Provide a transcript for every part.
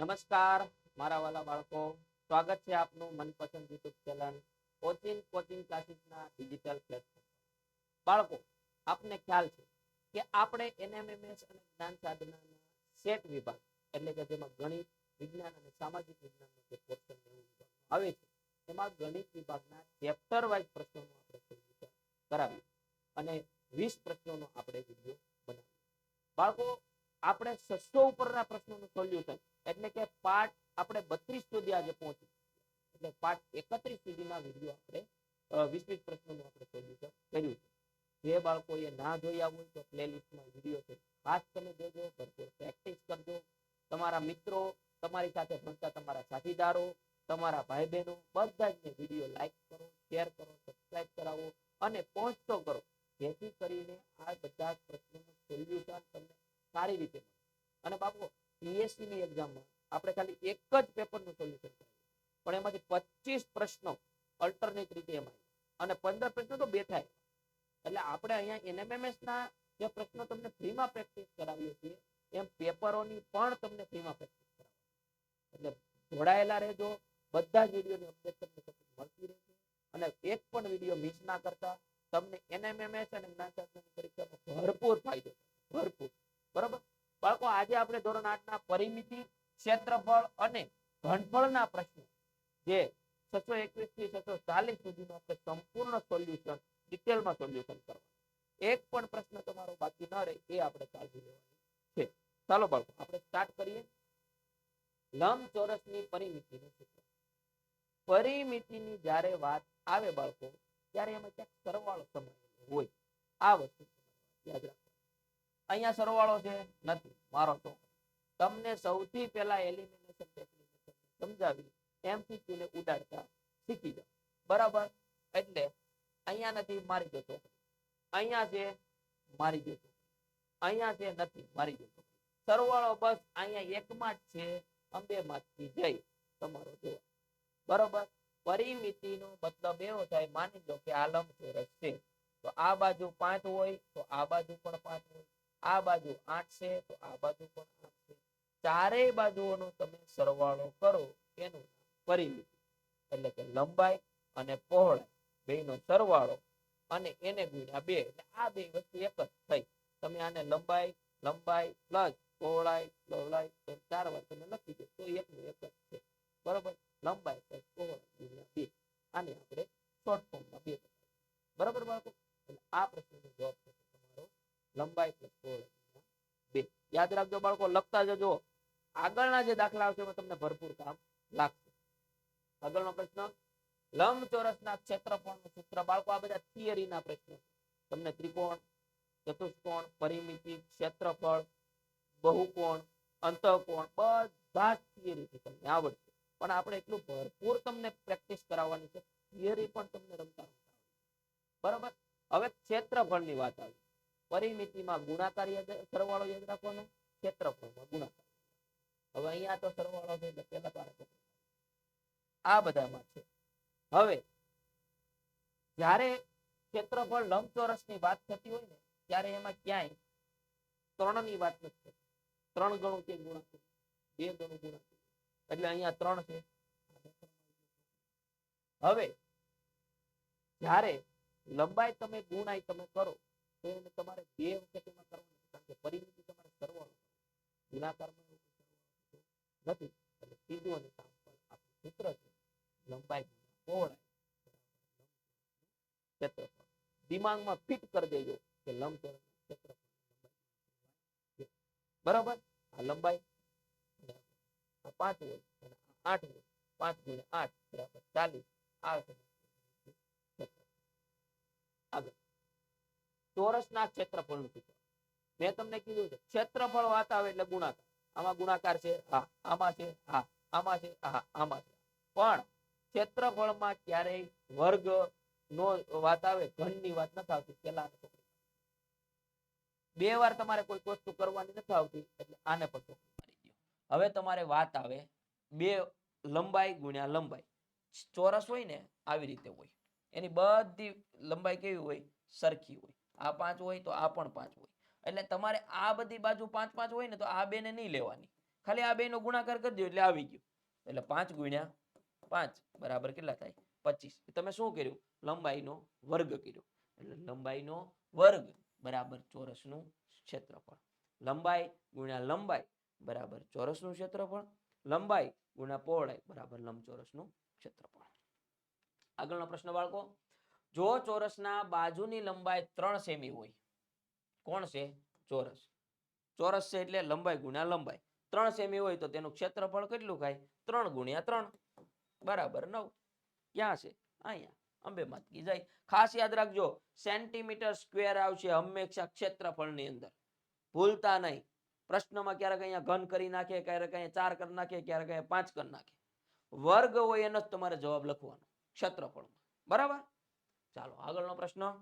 નમસ્કાર, મારા વાલા બાળકો. સ્વાગત છે આપનું મનપસંદ યુટ્યુબ ચેનલ કોચિંગ કોચિંગ ક્લાસીસના ડિજિટલ પ્લેટફોર્મ બાળકો, આપને ખ્યાલ છે કે આપણે એનએમએમએસ અને જ્ઞાન સાધનાના સેટ વિભાગ, એટલે કે જેમાં ગણિત, વિજ્ઞાન અને સામાજિક વિજ્ઞાનનો જે પોર્શન આવે છે. એમાં ગણિત વિભાગના ચેપ્ટર વાઇઝ પ્રશ્નોનું આપણે સોલ્યુશન અને વીસ પ્રશ્નોનો આપણે વીડિયો બનાવ્યો બાળકો, આપણે છસો ઉપરના પ્રશ્નોનું સોલ્યુશન એટલે કે પાઠ આપણે બત્રીસ સુધી આજે પહોંચી એટલે પાઠ એકત્રીસ સુધીના વીડિયો આપણે વીસ વીસ પ્રશ્નોનું આપણે કર્યું છે જે બાળકોએ ના જોયા હોય તો પ્લેલિસ્ટમાં વીડિયો છે. ખાસ તમે જોજો, ભરપૂર પ્રેક્ટિસ કરજો. તમારા મિત્રો, તમારી સાથે ભણતા તમારા સાથીદારો, તમારા ભાઈ બહેનો બધા જ વીડિયો લાઈક કરો, શેર કરો સબસ્ક્રાઈબ કરાવો અને પહોંચતો કરો. એક્ઝામમાં આપણે ખાલી એક જ પેપરનું સોલ્યુશન પણ એમાંથી પચીસ પ્રશ્નો અલ્ટરનેટ રીતે એમાં અને પંદર પ્રશ્નો તો બે થાય. એટલે આપણે અહીંયા એનએમએમએસ ના જે પ્રશ્નો તમને ફ્રીમાં પ્રેક્ટિસ કરાવીએ છીએ, એમ પેપરોની પણ તમને ફ્રીમાં પ્રેક્ટિસ કરાવીએ. એટલે જોડાયેલા રહેજો. બધા જ વિડીયોની અપડેટ તમને સતત મળતી રહેશે. અને એક પણ વીડિયો મિસ ના કરતા, તમને એનએમએમએસ અને જ્ઞાનશાસ્ત્રની પરીક્ષામાં ભરપૂર ફાયદો. ભરપૂર. આજે આપણે ધોરણ આઠના પરિમિતિ, ક્ષેત્રફળ અને ઘનફળના પ્રશ્નો, જે છસો એકવીસથી છસો ચાલીસ સુધીનો સંપૂર્ણ સોલ્યુશન ડિટેલમાં સોલ્યુશન કરવાનું. એક પણ પ્રશ્ન તમારો બાકી ન રહે, એ આપણે કાળજી લેવાની છે. ચાલો બાળકો, આપણે સ્ટાર્ટ કરીએ. લંબચોરસની પરિમિતિનું સૂત્ર. પરિમિતિની જ્યારે વાત આવે બાળકો, ત્યારે એમાં ક્યાંક સરવાળો સમાયેલો હોય. આ વસ્તુ યાદ રાખવાની. અહીંયા સરવાળો છે? નથી. મારો તો તમને સૌથી પહેલા એલિમિનેશન ટેકનિક સમજાવી એમસીક્યુ ને ઉડાડતા શીખી જાઓ. બરાબર? એટલે અહીંયા નથી, મારી જતો અહીંયા છે, મારી જતો અહીંયા છે, નથી, મારી જતો સરવાળો બસ અહીંયા એકમાં જ છે અંબેમાંથી જઈ તમારો જોવા બરોબર? પરિમિતિનો મતલબ એવો થાય, માની લો કે આ લંબચોરસ છે. તો આ બાજુ પાંચ હોય, તો આ બાજુ પણ પાંચ હોય. આ બાજુ આઠ છે, તો આ બાજુ પણ આઠ છે. ચારેય બાજુઓનો તમે સરવાળો કરો, એનું પરિમિતિ. એટલે કે લંબાઈ અને પહોળાઈ બેનો સરવાળો અને એને ગુણ્યા બે. એટલે આ બે વસ્તુ એક જ થઈ. તમે આને લંબાઈ લંબાઈ પ્લસ પહોળાઈ પહોળાઈ ચાર વાર તમે લખી દો, તો એકનું એક જ છે. બરોબર? લંબાઈ પ્લસ પહોળાઈ ગુણ્યા બે. આને આપણે શોર્ટ ફોર્મમાં બે બરાબર બાળકો? એટલે આ પ્રશ્નનો જવાબ થશે. લંબાઈ પ્લસ બે. યાદ રાખજો બાળકો, લખતા જજો. આગળના જે દાખલા આવશે એમાં તમને ભરપૂર કામ લાગશે. આગળનો પ્રશ્ન, લંબચોરસના ક્ષેત્રફળનું સૂત્ર. બાળકો, આ બધા થિયરીના પ્રશ્નો તમને ત્રિકોણ, ચતુષ્કોણ, પરિમિતિ, ક્ષેત્રફળ, બહુકોણ, અંતઃકોણ, બધા જ થિયરીથી તમને આવડશે. પણ આપણે એટલું ભરપૂર તમને પ્રેક્ટિસ કરાવવાની છે. થિયરી પણ તમને રમતા. બરાબર? હવે ક્ષેત્રફળની વાત આવી. પરિમિતિમાં ગુણાકાર યાદ સરવાળો યાદ રાખવાનો, ક્ષેત્રફળમાં ગુણાકાર. હવે અહીંયા તો સરવાળો છે એટલે પહેલા તો આ બધામાં છે. હવે, જ્યારે ક્ષેત્રફળ લંબચોરસની વાત થતી હોય ને, ત્યારે એમાં ક્યાંય ત્રણની વાત નથી ત્રણ ગણું કે ગુણાકાર. બે ગણું ગુણાકાર. એટલે અહીંયા ત્રણ છે. હવે, જ્યારે લંબાઈ તમે ગુણાઈ તમે કરો તમારે બે વખત કરવાનું કારણ કે પરિમિતિ તમારે સરવાળો ગુણાકારમાં નથી. એટલે સીધું અને સાંપલ આપણું સૂત્ર છે. લંબાઈ પહોળાઈ ક્ષેત્રફળ. દિમાગમાં ફિટ કરી દેજો કે લંબચોરસ ક્ષેત્રફળ બરાબર? આ લંબાઈ આ પાંચ હોય અને આઠ હોય. પાંચ ગુણ્યા આઠ બરાબર ચાલીસ. આ છે ક્ષેત્રફળ. આગળ ચોરસના ક્ષેત્રફળનું સૂત્ર. મેં તમને કીધું છે, ક્ષેત્રફળ વાત આવે એટલે ગુણાકાર. આમાં ગુણાકાર છે, હા, આમાં છે, હા, આમાં છે, હા, આમાં છે. પણ ક્ષેત્રફળમાં ક્યારેય વર્ગ નો વાત આવે, ઘનની વાત નથી આવતી પેલા બે વાર તમારે કોઈ વસ્તુ કરવાની નથી આવતી, એટલે આને પણ. હવે તમારે વાત આવે બે લંબાઈ ગુણ્યા લંબાઈ. ચોરસ હોય ને, આવી રીતે હોય. એની બધી લંબાઈ કેવી હોય? સરખી હોય. આ પાંચ હોય તો આ પણ પાંચ હોય. એટલે તમારે આ બધી બાજુ પાંચ પાંચ હોય ને તો આ બેને નહીં લેવાની. ખાલી આ બેનો ગુણાકાર કરી દો એટલે આવી ગયું. એટલે પાંચ ગુણ્યા પાંચ બરાબર કેટલા થાય? પચીસ. તમે શું કર્યું? લંબાઈનો વર્ગ કર્યો. એટલે લંબાઈનો વર્ગ બરાબર ચોરસનું ક્ષેત્રફળ. લંબાઈ ગુણ્યા લંબાઈ બરાબર ચોરસનું ક્ષેત્રફળ. લંબાઈ ગુણ્યા પહોળાઈ બરાબર લંબચોરસનું ક્ષેત્રફળ. આગળનો પ્રશ્ન બાળકો જો ચોરસના બાજુની લંબાઈ ત્રણ સેમી હોય, કોણ છે? ચોરસ. ચોરસ છે એટલે લંબાઈ ગુણ્યા લંબાઈ. ત્રણ સેમી હોય તો તેનું ક્ષેત્રફળ કેટલું થાય? ત્રણ ગુણ્યા ત્રણ. બરાબર, નવ. ક્યાં છે? અહીંયા. અંબે માતકી જાય. ખાસ યાદ રાખજો, સેન્ટીમીટર સ્ક્વેર આવશે હંમેશા ક્ષેત્રફળની અંદર. ભૂલતા નહીં. પ્રશ્નમાં ક્યારેક અહીંયા ઘન કરી નાખે, ક્યારેક અહીંયા ચાર કરી નાખે, ક્યારેક અહીંયા પાંચ કરી નાખે. વર્ગ હોય એનો જ તમારે જવાબ લખવાનો, ક્ષેત્રફળમાં. બરાબર? ચાલો, આગળનો પ્રશ્ન.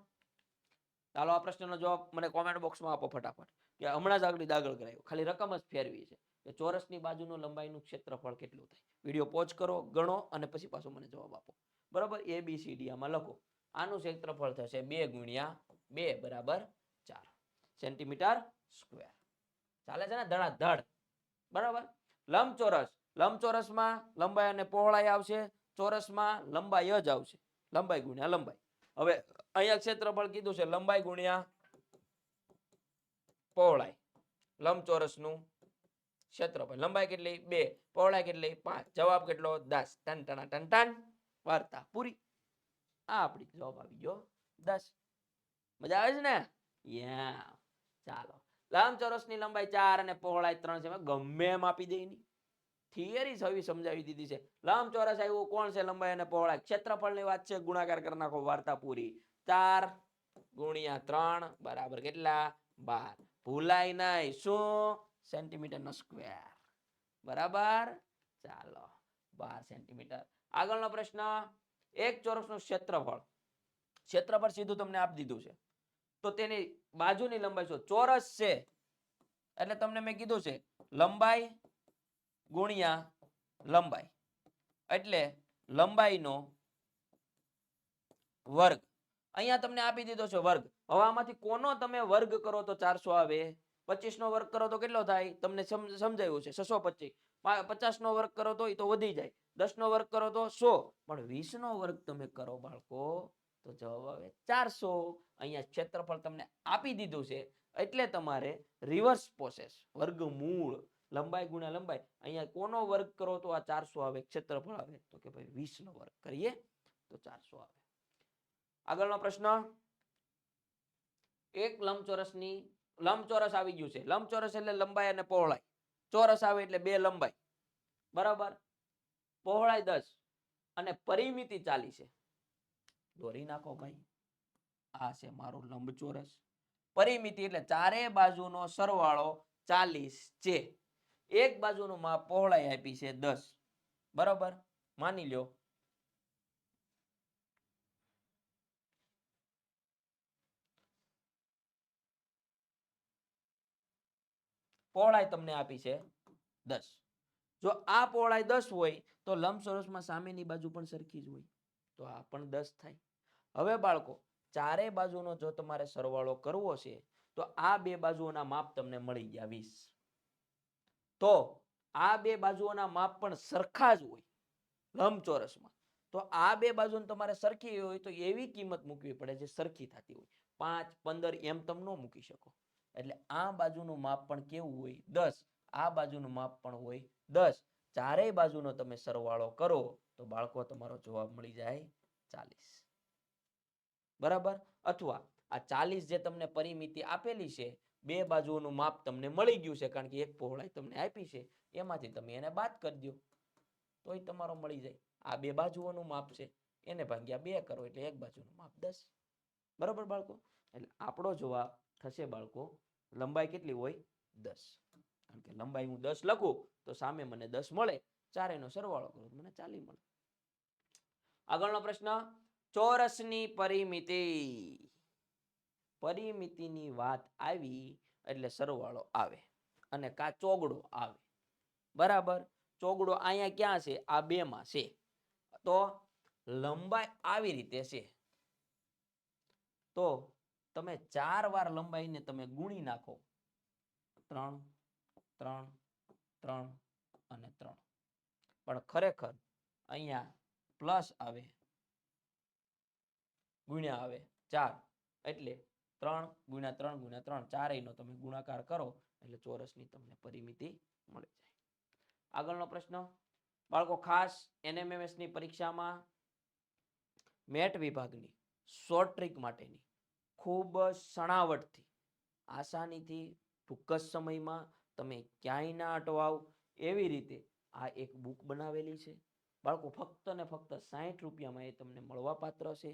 ચાલો, આ પ્રશ્નનો જવાબ મને કોમેન્ટ બોક્સમાં આપો ફટાફટ. કે હમણાં જ આગળ દાગળ કરાયો. ખાલી રકમ જ ફેરવી છે. કે ચોરસની બાજુનું લંબાઈનું ક્ષેત્રફળ કેટલું થાય? વીડિયો પોચ કરો, ગણો અને પછી પાછો મને જવાબ આપો. બરાબર? એ બી સી ડી આમાં લખો. આનું ક્ષેત્રફળ થશે બે ગુણ્યા બે બરાબર ચાર સેન્ટીમીટર સ્ક્વેર. ચાલે છે ને? ધડાધડ. બરાબર? લંબચોરસ. લંબચોરસમાં લંબાઈ અને પહોળાઈ આવશે. ચોરસમાં લંબાઈ જ આવશે. લંબાઈ ગુણ્યા લંબાઈ. હવે અહીંયા ક્ષેત્રફળ કીધું છે, લંબાઈ ગુણ્યા પહોળાઈ. લંબચોરસનું ક્ષેત્રફળ. લંબાઈ કેટલી? બે. પહોળાઈ કેટલી? પાંચ. જવાબ કેટલો? દસ. ટન, ટના, ટન ટન. વાર્તા પૂરી. આ આપણી જવાબ આવી ગયો. દસ. મજા આવે છે ને? યા ચાલો. લંબચોરસની લંબાઈ ચાર અને પહોળાઈ ત્રણ છે. ગમે એમ આપી દે એની. થિયરી હવે સમજાવી દીધી છે. લંબચોરસ આવ્યું, કોણ છે લંબાઈ અને પહોળાઈ? ક્ષેત્રફળની વાત છે, ગુણાકાર કરી નાખો વાર્તા પૂરી ચાર ગુણ્યા ત્રણ બરાબર કેટલા? બાર. ભૂલાય નહીં. શું? સેન્ટીમીટર નો સ્ક્વેર. બરાબર? ચાલો, બાર સેન્ટીમીટર. આગળનો પ્રશ્ન, એક ચોરસનું ક્ષેત્રફળ. ક્ષેત્રફળ સીધું તમને આપી દીધું છે. તો તેની બાજુની લંબાઈ શું? ચોરસ છે. એટલે તમને મેં કીધું છે, લંબાઈ ગુણ્યા લંબાઈ. એટલે લંબાઈનો વર્ગ. અહીંયા તમને આપી દીધો છે વર્ગ. હવે આમાંથી કોનો તમે વર્ગ કરો તો ચારસો આવે? પચીસ નો વર્ગ કરો તો કેટલો થાય? તમને સમજાયું છે. છસો પચીસ. પચાસ નો વર્ગ કરો તો તો વધી જાય. દસ નો વર્ગ કરો તો સો. પણ વીસ નો વર્ગ તમે કરો બાળકો તો જવાબ આવે ચારસો. અહીંયા ક્ષેત્રફળ તમને આપી દીધું છે. એટલે તમારે રિવર્સ પ્રોસેસ વર્ગમૂળ લંબાઈ ગુણ્યા લંબાઈ. અહીંયા કોનો વર્ગ કરો તો આ ચારસો આવે, ક્ષેત્રફળ આવે. તો કે ભાઈ વીસ નો વર્ગ કરીએ તો ચારસો આવે. આગળનો પ્રશ્ન. એક લંબચોરસની, લંબચોરસ આવી ગયું છે. લંબચોરસ એટલે લંબાઈ અને પહોળાઈ. ચોરસ આવે એટલે બે લંબાઈ. બરાબર? પહોળાઈ દસ અને પરિમિતિ ચાલી છે. દોરી નાખો ભાઈ. આ છે મારું લંબચોરસ. પરિમિતિ એટલે ચારે બાજુનો સરવાળો ચાલીસ છે. એક બાજુનું માપ પહોળાઈ આપી છે દસ. બરાબર? માની લ્યો. પહોળાઈ તમને આપી છે દસ. જો આ પહોળાઈ દસ હોય, તો લંબચોરસમાં સામેની બાજુ પણ સરખી જ હોય. તો આ પણ દસ થાય. હવે બાળકો, ચારે બાજુનો જો તમારે સરવાળો કરવો છે, તો આ બે બાજુઓના માપ તમને મળી ગયા વીસ. તો આ બે બાજુઓના માપ પણ સરખા જ હોય, લંબચોરસમાં. તો આ બે બાજુ તમારે સરખી હોય તો એવી કિંમત મૂકવી પડે જે સરખી થતી હોય. પાંચ, પંદર એમ તમે ન મૂકી શકો. એટલે આ બાજુનું માપ પણ કેવું હોય? દસ. આ બાજુનું માપ પણ હોય દસ. ચારેય બાજુનો તમે સરવાળો કરો તો બાળકો તમારો જવાબ મળી જાય ચાલીસ. બરાબર? અથવા આ ચાલીસ જે તમને પરિમિતિ આપેલી છે બે બાજુઓનું માપ તમને મળી ગયું છે, કારણ કે એક પહોળાઈ તમને આપી છે. એમાંથી તમે એને બાદ કરી દો. તોય તમારો મળી જાય. આ બે બાજુઓનું માપ છે. એને ભાગ્યા બે કરો એટલે એક બાજુનું માપ દસ. બરાબર બાળકો? એટલે આપણો જવાબ થશે બાળકો, લંબાઈ કેટલી હોય? દસ. કારણ કે લંબાઈ હું દસ લખું, તો સામે મને દસ મળે. ચારેનો સરવાળો કરું મને ચાલી મળે. આગળનો પ્રશ્ન, ચોરસની પરિમિતિ. પરિમિતિની વાત આવી એટલે સરવાળો આવે અને કા ચોગડો આવે. બરાબર? ચોગડો અહીંયા ક્યાં છે? આ બેમાં છે. તો લંબાઈ આવી રીતે છે. તો તમે ચાર વાર લંબાઈને તમે ગુણી નાખો. ત્રણ ત્રણ ત્રણ અને ત્રણ. પણ ખરેખર અહીંયા પ્લસ આવે. ગુણ્યા આવે ચાર. એટલે ત્રણ ગુણ્યા ત્રણ ગુણ્યા ત્રણ ચારેયનો તમે ગુણાકાર કરો એટલે ચોરસની તમને પરિમિતિ મળી જાય. આગળનો પ્રશ્ન, બાળકો, ખાસ એનએમએમએસની પરીક્ષામાં મેટ વિભાગની શોર્ટ ટ્રીક માટેની ખૂબ સણાવટથી આસાનીથી, ટૂંક જ સમયમાં તમે ક્યાંય ના અટવાવ એવી રીતે આ એક બુક બનાવેલી છે. બાળકો, ફક્ત ને ફક્ત સાહીઠ રૂપિયામાં એ તમને મળવાપાત્ર છે.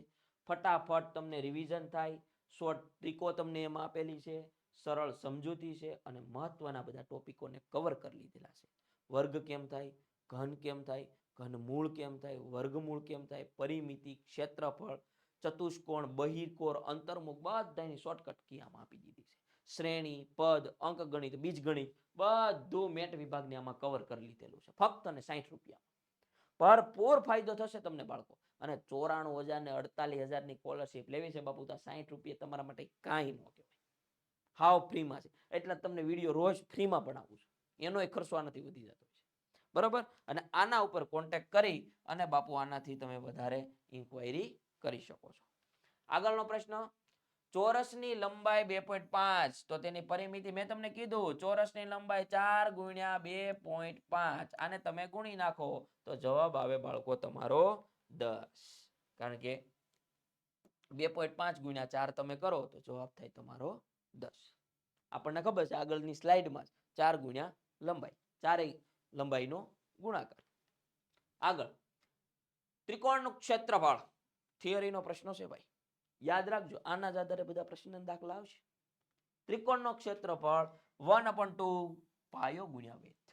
ફટાફટ તમને રિવિઝન થાય. શોર્ટ ટ્રીકો તમને એમાં આપેલી છે, સરળ સમજૂતી છે અને મહત્વના બધા ટોપિકોને કવર કરી લીધેલા છે. વર્ગ કેમ થાય? ઘન કેમ થાય? ઘનમૂળ કેમ થાય? વર્ગમૂળ કેમ થાય? પરિમિતિ, ક્ષેત્રફળ, ચતુષ્કોણ બહિર્કોણ અંતર્મુખ બધાની શોર્ટકટ કી આમાં આપી દીધી છે. શ્રેણી, પદ અંકગણિત બીજગણિત બધું મેટ વિભાગને આમાં કવર કરી લીધેલું છે. ફક્ત અને સાહીઠ રૂપિયા. ભરપૂર ફાયદો થશે તમને બાળકો. અને ચોરાણું હજાર ને અડતાલીસ હજારની સ્કોલરશીપ લેવી છે બાપુ, તો સાહીઠ રૂપિયા તમારા માટે કાંઈ ન કહેવાય. હાવ ફ્રીમાં છે. એટલે તમને વીડિયો રોજ ફ્રીમાં ભણાવું છું. એનોય ખર્ચો આનાથી વધી જતો છે. બરોબર? અને આના ઉપર કોન્ટેક્ટ કરી અને બાપુ, આનાથી તમે વધારે ઇન્ક્વાયરી કરી શકો છો. આગળનો પ્રશ્ન, ચોરસની લંબાઈ બે પોઈન્ટ પાંચ, તો તેની પરિમિતિ મેં તમને કીધું. ચોરસની લંબાઈ ચાર ગુણ્યા બે પોઈન્ટ પાંચ. આને તમે ગુણી નાખો, તો જવાબ આવે બાળકો, તમારો દસ. કારણ કે બે પોઈન્ટ પાંચ ગુણ્યા ચાર તમે કરો તો જવાબ થાય તમારો દસ. આપણને ખબર છે આગળની સ્લાઇડમાં ચાર ગુણ્યા લંબાઈ. ચારેય લંબાઈનો ગુણાકાર. આગળ. ત્રિકોણનું ક્ષેત્રફળ. થિયરીનો પ્રશ્ન છે ભાઈ. યાદ રાખજો, આના જ આધારે બધા પ્રશ્ન દાખલા આવશે. ત્રિકોણનો ક્ષેત્રફળ વન અપન ટુ પાયો ગુણ્યા વેથ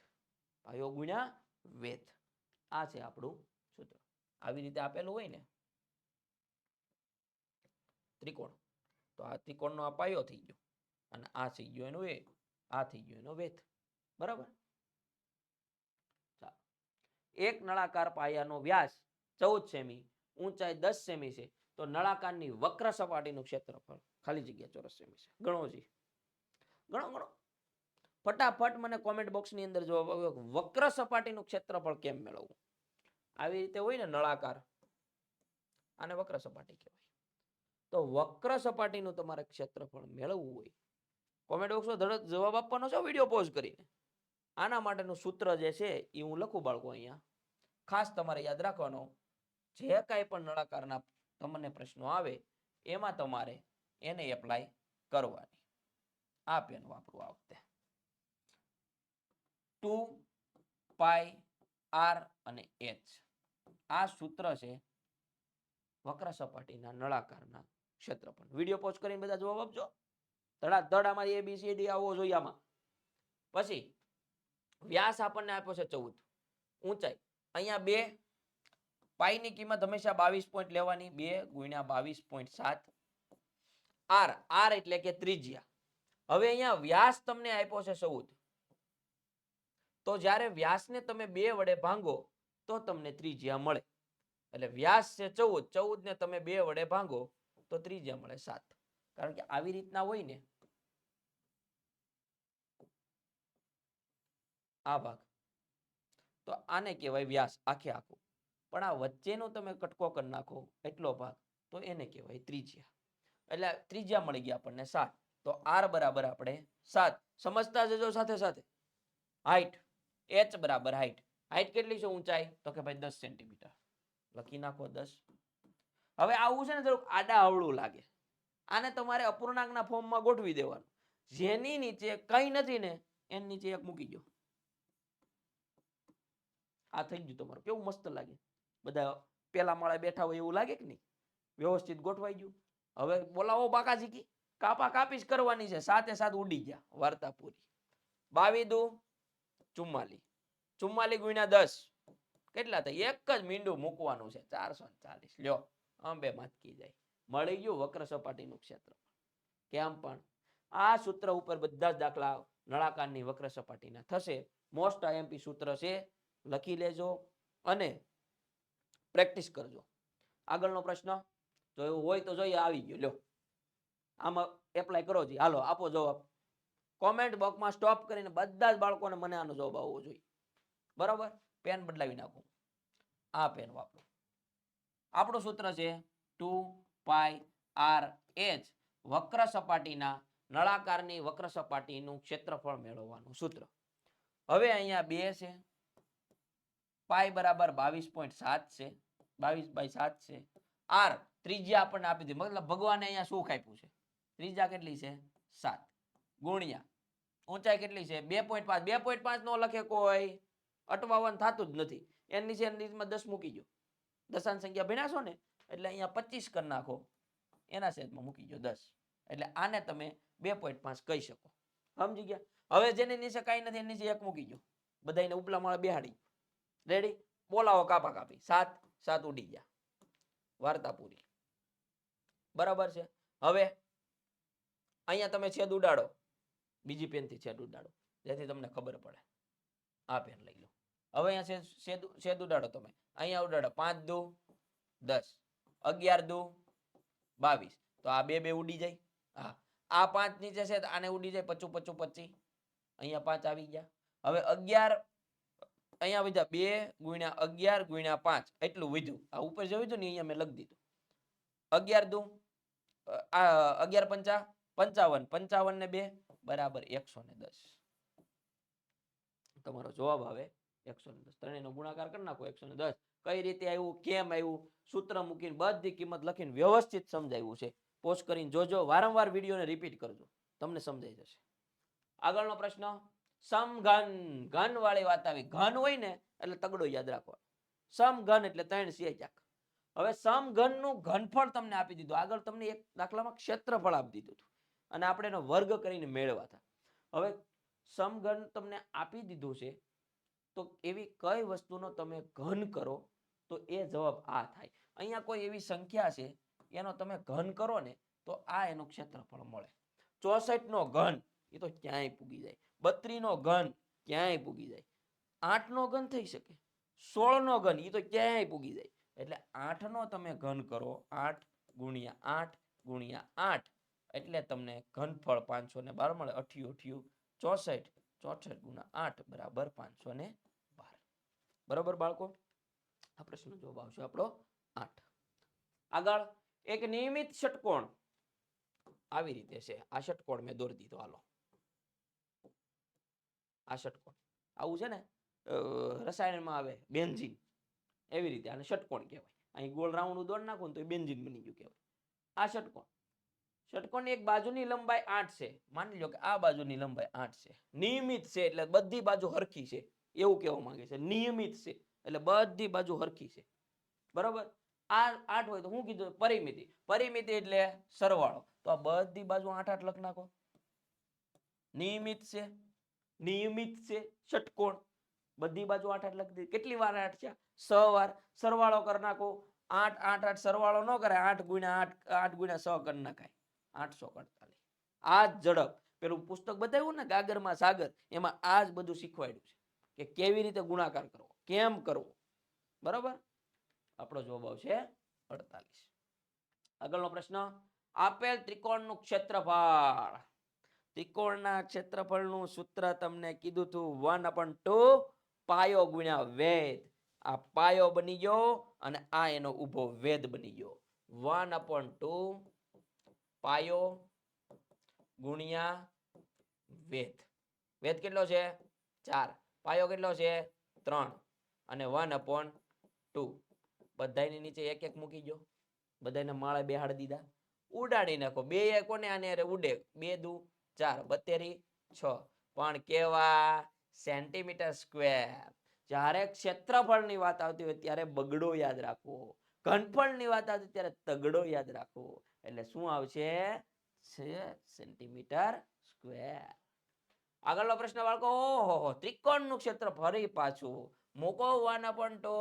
પાયો ગુણ્યા વેથ આ છે આપણું આવી રીતે આપેલું હોય ને. ત્રિકોણ. તો આ ત્રિકોણનો આ પાયો થઈ ગયો. અને આ થઈ ગયો એનો એ આ થઈ ગયો એનો વેધ બરાબર? એક નળાકાર પાયાનો વ્યાસ ચૌદ સેમી, ઊંચાઈ દસ સેમી છે. તો નળાકારની વક્ર સપાટીનું ક્ષેત્રફળ ખાલી જગ્યા ચોરસ સેમી છે. ગણો જી. ગણો ગણો. ફટાફટ મને કોમેન્ટ બોક્સની અંદર જવાબ આવ્યો વક્ર સપાટીનું ક્ષેત્રફળ કેમ મેળવવું? આવી રીતે હોય ને નળાકાર, આને વક્ર સપાટી કહેવાય. તો વક્ર સપાટીનું તમારે ક્ષેત્રફળ મેળવવું હોય. કોમેન્ટ બોક્સમાં ધડક જવાબ આપવાનો છે, વીડિયો પોઝ કરીને. આના માટેનું સૂત્ર જે છે એ હું લખું બાળકો અહીંયા. ખાસ તમારે યાદ રાખવાનો, જે કાંઈ પણ નળાકારના તમને પ્રશ્નો આવે, એમાં તમારે એને એપ્લાય કરવાની. આ પેન વાપરવું આ વખતે. ટુ પાય આર અને એચ આ સૂત્ર છે વક્ર સપાટીના નળાકારના ક્ષેત્રફળ. વીડિયો પોઝ કરીને બધા જવાબ આપજો. ધડાધડ આમાં એ બી સી ડી આવવો જોઈએ આમાં. પછી વ્યાસ આપણને આપ્યો છે ચૌદ. ઊંચાઈ. અહીંયા બે. પાઈની કિંમત હંમેશા બાવીસ પોઈન્ટ લેવાની. બે ગુણ્યા બાવીસ પોઈન્ટ સાત. આર. આર એટલે કે ત્રિજ્યા. હવે અહીંયા વ્યાસ તમને આપ્યો છે ચૌદ. તો જ્યારે વ્યાસને તમે બે વડે ભાંગો તો તમને ત્રિજ્યા મળે. એટલે વ્યાસ છે ચૌદ ચૌદ ને તમે બે વડે ભાંગો, તો ત્રિજ્યા મળે સાત. કારણ કે આવી રીતના હોય ને, આ ભાગ. તો આને કહેવાય વ્યાસ, આખે આખો. પણ આ વચ્ચેનો તમે કટકો કરી નાખો, એટલો ભાગ, તો એને કહેવાય ત્રિજ્યા. એટલે ત્રિજ્યા મળી ગયા આપણને સાત. તો આર બરાબર આપણે સાત. સમજતા જજો સાથે સાથે. હાઈટ. એચ બરાબર હાઈટ. હાઈટ કેટલી છે ઊંચાઈ? તો કે ભાઈ દસ સેન્ટીમીટર. લખી નાખો દસ. હવે આવું છે ને થોડુંક આડા અવળું લાગે. આને તમારે અપૂર્ણાંકના ફોર્મમાં ગોઠવી દેવાનું. જેની નીચે કઈ નથી ને, એની નીચે એક મૂકી દો આ થઈ ગયું તમારું. કેવું મસ્ત લાગે. બધા પેલા માળા બેઠા હોય એવું લાગે કે નહીં? વ્યવસ્થિત ગોઠવાઈ ગયું. હવે બોલાવો બાકાજી કાપા કાપીશ કરવાની છે. સાથે સાથ ઉડી ગયા. વાર્તા પૂરી. બાવી દુ ચુમ્માલી ચુમ્માલી ગુણ્યા દસ. કેટલા થાય? એક જ મીંડું મૂકવાનું છે. ચારસો ચાલીસ. લ્યો અંબે માતકી જાય. મળી ગયું વક્ર સપાટીનું ક્ષેત્ર. કેમ પણ? આ સૂત્ર ઉપર બધા જ દાખલા નળાકારની વક્ર સપાટીના થશે. મોસ્ટ આઈએમપી સૂત્ર છે, લખી લેજો અને પ્રેક્ટિસ કરજો. આગળનો પ્રશ્ન? જો એવું હોય તો જોઈએ, આવી ગયો. લ્યો. આમાં એપ્લાય કરો જી. હાલો, આપો જવાબ. કોમેન્ટ બોક્સમાં સ્ટોપ કરીને બધા જ બાળકોને મને આનો જવાબ આવવો જોઈએ. બરાબર? પેન બદલાવી નાખું. આ પેન વાપરો. આપણું સૂત્ર છે ટુ પાય આર એચ વક્ર સપાટીના નળાકારની વક્ર સપાટીનું ક્ષેત્રફળ મેળવવાનું સૂત્ર. હવે અહીંયા બે છે. પાય બરાબર બાવીસ પોઈન્ટ સાત છે. બાવીસ બાય સાત છે. આર ત્રિજ્યા આપણને આપી દીધી. મતલબ ભગવાને અહીંયા શું આપ્યું છે? ત્રિજ્યા કેટલી છે? સાત. ગુણ્યા. ઊંચાઈ કેટલી છે? બે પોઈન્ટ પાંચ. બે પોઈન્ટ પાંચ નો લખે કોઈ. અટવાવન થતું જ નથી. એની છે એની દસ મૂકી ગયો દશાંશ સંખ્યા ભણ્યા ને, એટલે અહીંયા પચીસ કરી નાખો. એના છેદમાં મૂકી ગયો દસ. એટલે આને તમે બે પોઈન્ટ પાંચ કહી શકો. સમજી ગયા? હવે જેની નીચે કાંઈ નથી, એની નીચે એક મૂકી ગયો બધાને ઉપલા માળા બેહાડી રેડી બોલાવો કાપા કાપી. સાત સાત ઉડી ગયા. વાર્તા પૂરી. બરાબર છે? હવે અહીંયા તમે છેદ ઉડાડો. બીજી પેનથી છેદ ઉડાડો. જેથી તમને ખબર પડે. આ પેન લઈ હવે અહીંયા સેદ છેદ ઉડાડો તમે. અહીંયા ઉડાડો. પાંચ દુ, દસ. અગિયાર દુ, બાવીસ. તો આ બે બે ઉડી જાય. હા. આ પાંચ નીચે છે આને ઉડી જાય પચું પચું, પચી. અહીંયા પાંચ આવી ગયા. હવે અગિયાર, અહીંયા વધ્યા બે ગુણ્યા અગિયાર ગુણ્યા પાંચ. એટલું વધ્યું આ ઉપર જે વધ્યું ને અહીંયા મેં લખી દીધું. અગિયાર દુ આ, અગિયાર પંચા, પંચાવન. પંચાવન ને બે, બરાબર એકસો ને દસ. તમારો જવાબ આવે એકસો ને દસ. ત્રણેયનો ગુણાકાર કરી નાખો, એકસો ને દસ. કઈ રીતે આવ્યું, કેમ આવ્યું? સૂત્ર મૂકીને બધી કિંમત લખીને વ્યવસ્થિત સમજાવ્યું છે. પોસ્ટ કરીને જોજો. વારંવાર વિડીયોને રિપીટ કરજો. તમને સમજાઈ જશે. આગળનો પ્રશ્ન. સમઘન. ઘન વાળી વાત આવી. ઘન હોય ને, એટલે તગડો યાદ રાખો સમઘન એટલે ત્રણ સિયાચાક હવે સમઘનનું ઘનફળ તમને આપી દીધું. આગળ તમને એક દાખલામાં ક્ષેત્રફળ આપી દીધું હતું. અને આપણે એનો વર્ગ કરીને મેળવા હતા. હવે સમઘન તમને આપી દીધું છે. તો એવી કઈ વસ્તુનો તમે ઘન કરો, તો એ જવાબ આ થાય. અહીંયા કોઈ એવી સંખ્યા છે, એનો તમે ઘન કરો ને, તો આ એનું ક્ષેત્રફળ મળે. ચોસઠ નો ઘન, એ તો ક્યાંય પૂગી જાય. બત્રી નો ઘન, ક્યાંય પૂગી જાય. આઠ નો ઘન થઈ શકે. સોળ નો ઘન એ તો ક્યાંય પૂગી જાય. એટલે આઠ નો તમે ઘન કરો, આઠ ગુણ્યા આઠ ગુણ્યા આઠ, એટલે તમને ઘનફળ પાંચસો ને બાર મળે. અઠ્યું અઠ્યું ચોસઠ ચોસઠ ગુણ્યા આઠ બરાબર પાંચસો ને બરાબર બાળકો? આ પ્રશ્નનો જવાબ આવશે આપણો આઠ. આગળ, એક નિયમિત ષટકોણ આવી રીતે છે. આ ષટકોણ મેં દોરી દીધો, હાલો. આ ષટકોણ. આવું છે ને રસાયણમાં આવે, બેન્ઝીન. એવી રીતે આને ષટકોણ કહેવાય. અહીં ગોળ રાઉન્ડ દોડ નાખો ને તો એ બેન્ઝીન બની ગયું કહેવાય. આ ષટકોણ. ષટકોણની એક બાજુની લંબાઈ આઠ છે. માની લો કે આ બાજુની લંબાઈ આઠ છે. નિયમિત છે એટલે બધી બાજુ હરખી છે. એવું કહેવા માંગે છે. નિયમિત છે. એટલે બધી બાજુ હરખી છે. બરાબર? આ આઠ હોય તો હું કીધું પરિમિતિ. પરિમિતિ એટલે સરવાળો. તો આ બધી બાજુ આઠ આઠ લખ નાખો. નિયમિત છે. નિયમિત છે. ષટકોણ. બધી બાજુ આઠ આઠ લખી દીધી કેટલી વાર આઠ છે? સ વાર. સરવાળો કરી નાખો. આઠ આઠ આઠ સરવાળો ન કરાય આઠ ગુણ્યા આઠ આઠ ગુણ્યા સ કરી નાખાય. આઠસો અડતાલીસ. આ જ ઝડપ. પેલું પુસ્તક બતાવ્યું ને ગાગરમાં સાગર, એમાં આ જ બધું શીખવાડ્યું છે. કે કેવી રીતે ગુણાકાર કરવો? કેમ કરવો? બરાબર? આપણો જવાબ આવશે અડતાલીસ. આગળનો પ્રશ્ન, આપેલ ત્રિકોણનું ક્ષેત્રફળ. ત્રિકોણના ક્ષેત્રફળનું સૂત્ર તમને કીધું હતું, વન અપન ટુ પાયો ગુણ્યા વેદ. આ પાયો બની ગયો અને આ એનો ઊભો વેદ બની ગયો. વન અપોન ટુ પાયો ગુણ્યા વેદ. વેદ કેટલો છે? ચાર. પાયો કેટલો છે? ત્રણ. અને વન અપોન ટુ બધાની નીચે એક એક મૂકી ગયો બધાને માળે બેહાડી દીધા. ઉડાડી નાખો. બે કોને? આને અરે ઉડે. બે દુ ચાર. બત્તેરી છ. પણ કેવા? સેન્ટીમીટર સ્ક્વેર જ્યારે ક્ષેત્રફળની વાત આવતી હોય ત્યારે બગડો યાદ રાખવો. ઘનફળની વાત આવતી ત્યારે તગડો યાદ રાખવો. એટલે શું આવશે? સેન્ટીમીટર સ્ક્વેર આગળનો પ્રશ્ન બાળકો, ઓહો ત્રિકોણનું ક્ષેત્ર ફરી પાછું મૂકો પણ તો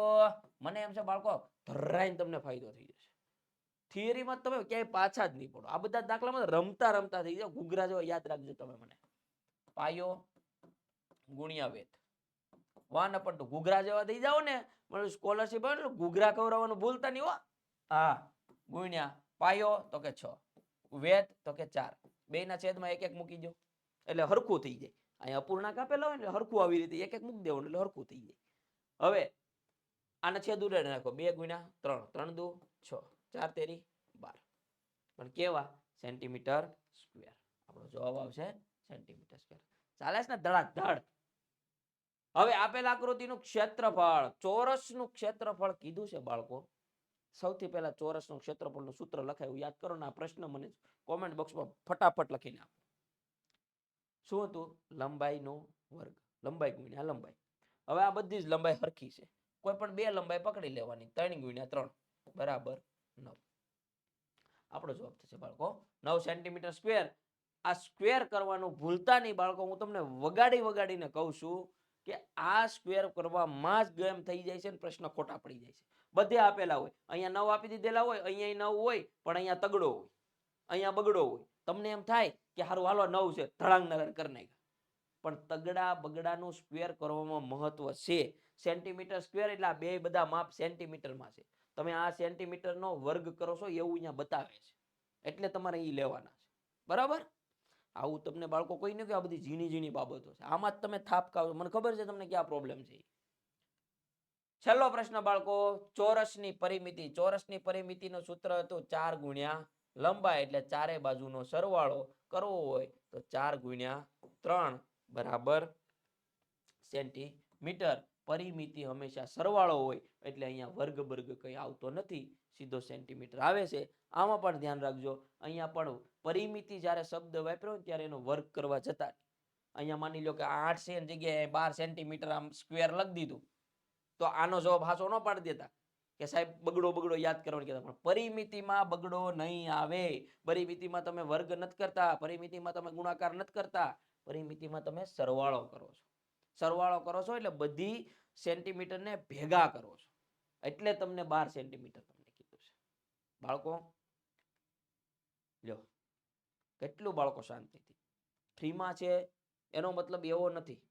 મને એમ છે બાળકો, ધરાઈને તમને ફાયદો થઈ જશે. થિયરીમાં તમે ક્યાંય પાછા જ નહીં પડો. આ બધા દાખલામાં રમતા રમતા થઈ જાવ ઘૂઘરા જો યાદ રાખજો તમે મને. પાયો, ગુણ્યા વેત. વાન અપન ટુ ઘૂઘરા જેવા થઈ જાઓ ને. મને સ્કોલરશિપ આવે ને ઘૂઘરા ખવડાવવાનું ભૂલતા નહીં હો. હા, ગુણ્યા પાયો તો કે છ. વેત તો કે ચાર. બે ના છેદમાં એક એક મૂકી દો એટલે હરખું થઈ જાય. અહીંયા અપૂર્ણાંક આપેલા હોય ને હરખું આવી રીતે એક એક મૂકી દેવાનું એટલે હરખું થઈ જાય. હવે આને છેદ ઉડાડી નાખો. બે ગુણ્યા ત્રણ. ત્રણ દુ છ. ચાર તેરી બાર. પણ કેવા? Centimetre square. આપણો જવાબ આવશે સેન્ટીમીટર સ્ક્વેર. ચાલે છે ને? ધડાધડ. હવે આપેલ આકૃતિનું ક્ષેત્રફળ. ચોરસનું ક્ષેત્રફળ કીધું છે બાળકો. સૌથી પહેલા ચોરસનું ક્ષેત્રફળનું સૂત્ર લખાયું. યાદ કરો ને, આ પ્રશ્ન મને કોમેન્ટ બોક્સમાં ફટાફટ લખીને આપો. શું હતું? લંબાઈનો વર્ગ. લંબાઈ ગુણ્યા લંબાઈ. હવે આ બધી જ લંબાઈ હરખી છે. કોઈ પણ બે લંબાઈ પકડી લેવાની. ત્રણ ગુણ્યા ત્રણ. બરાબર નવ. આપણો જવાબ થશે બાળકો નવ સેન્ટીમીટર સ્ક્વેર. આ સ્ક્વેર કરવાનું ભૂલતા નહીં બાળકો. હું તમને વગાડી વગાડીને કહું છું કે આ સ્ક્વેર કરવામાં જ ગેમ થઈ જાય છે ને પ્રશ્ન ખોટા પડી જાય છે. બધે આપેલા હોય. અહીંયા નવ આપી દીધેલા હોય, અહીંયા નવ હોય, પણ અહીંયા તગડો હોય. અહીંયા બગડો હોય. તમને એમ થાય કે હારું, હાલો નવ છે. ધડાંગ નગર કરી નાખ્યા. પણ તગડા બગડાનું સ્ક્વેર કરવામાં મહત્વ છે. સેન્ટીમીટર સ્ક્વેર એટલે આ બે બધા માપ સેન્ટીમીટરમાં છે. તમે આ સેન્ટીમીટરનો વર્ગ કરો છો, એવું અહીંયા બતાવે છે. એટલે તમારે એ લેવાના છે. બરાબર? આવું તમને બાળકો કોઈ નહીં કે આ બધી ઝીણી ઝીણી બાબતો છે. આમાં જ તમે થાપ ખાવ મને ખબર છે તમને ક્યાં પ્રોબ્લેમ છે છેલ્લો પ્રશ્ન બાળકો, ચોરસની પરિમિતિ. ચોરસની પરિમિતિનું સૂત્ર હતું ચાર ગુણ્યા લંબાઈ એટલે ચારે બાજુનો સરવાળો કરવો હોય તો ચાર ગુણ્યા ત્રણ બરાબર સેન્ટીમીટર. પરિમિતિ હંમેશા સરવાળો હોય એટલે અહીંયા વર્ગ વર્ગ કંઈ આવતો નથી. સીધો સેન્ટીમીટર આવે છે. આમાં પણ ધ્યાન રાખજો. અહીંયા પણ પરિમિતિ જ્યારે શબ્દ વાપર્યો ત્યારે એનો વર્ગ કરવા જતા. અહીંયા માની લો કે આઠ સેન જગ્યાએ બાર સેન્ટીમીટર આમ સ્ક્વેર લખી દીધું. તો આનો જવાબ હાસો ન પાડી દેતા. કે સાહેબ, બગડો બગડો યાદ કરવાનું કહેતા. પણ પરિમિતિમાં બગડો નહીં આવે. પરિમિતિમાં તમે વર્ગ નથી કરતા, પરિમિતિમાં તમે ગુણાકાર નથી કરતા, પરિમિતિમાં તમે સરવાળો કરો છો. સરવાળો કરો છો એટલે બધી સેન્ટીમીટરને ભેગા કરો છો. એટલે તમને બાર સેન્ટીમીટર તમને કીધું છે. બાળકો, લ્યો, કેટલું બાળકો શાંતિથી. ફ્રીમાં છે, એનો મતલબ એવો નથી.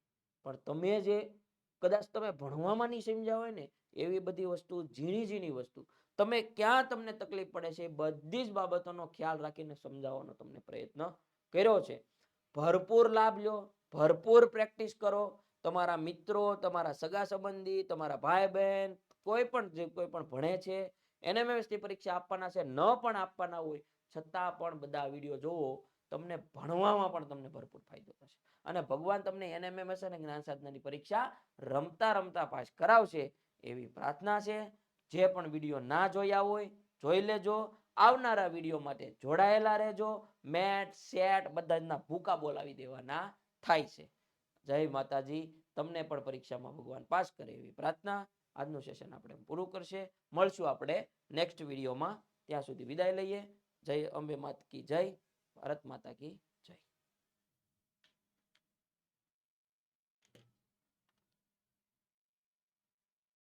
પણ તમે જે કદાચ તમે ભણવામાં નહીં સમજ્યા ને એવી બધી વસ્તુ, ઝીણી ઝીણી વસ્તુ. તમે ક્યાં તમને તકલીફ પડે છે બધી જ બાબતોનો ખ્યાલ રાખીને સમજાવવાનો તમને પ્રયત્ન કર્યો છે. ભરપૂર લાભ લો ભરપૂર પ્રેક્ટિસ કરો. તમારા મિત્રો, તમારા સગા સંબંધી, તમારા ભાઈ બહેન કોઈ પણ જે કોઈ પણ ભણે છે NMS ની પરીક્ષા આપવાના છે, ન પણ આપવાના હોય, છતાં પણ બધા વીડિયો જોવો તમને ભણવામાં પણ તમને ભરપૂર ફાયદો થશે. અને ભગવાન તમને એનએમએમએસ અને જ્ઞાન સાધનાની પરીક્ષા રમતા રમતા પાસ કરાવશે. એવી પ્રાર્થના છે. જે પણ વીડિયો ના જોયા હોય, જોઈ લેજો. આવનારા વીડિયો માટે જોડાયેલા રહેજો. મેટ, સેટ બધા જના ભૂકા બોલાવી દેવાના થાય છે. જય માતાજી. તમને પણ પરીક્ષામાં ભગવાન પાસ કરે એવી પ્રાર્થના. આજનું સેશન આપણે પૂરું કરશે. મળશું આપણે નેક્સ્ટ વિડીયોમાં. ત્યાં સુધી વિદાય લઈએ. જય અંબે માત કી જય. ભારત માતા કી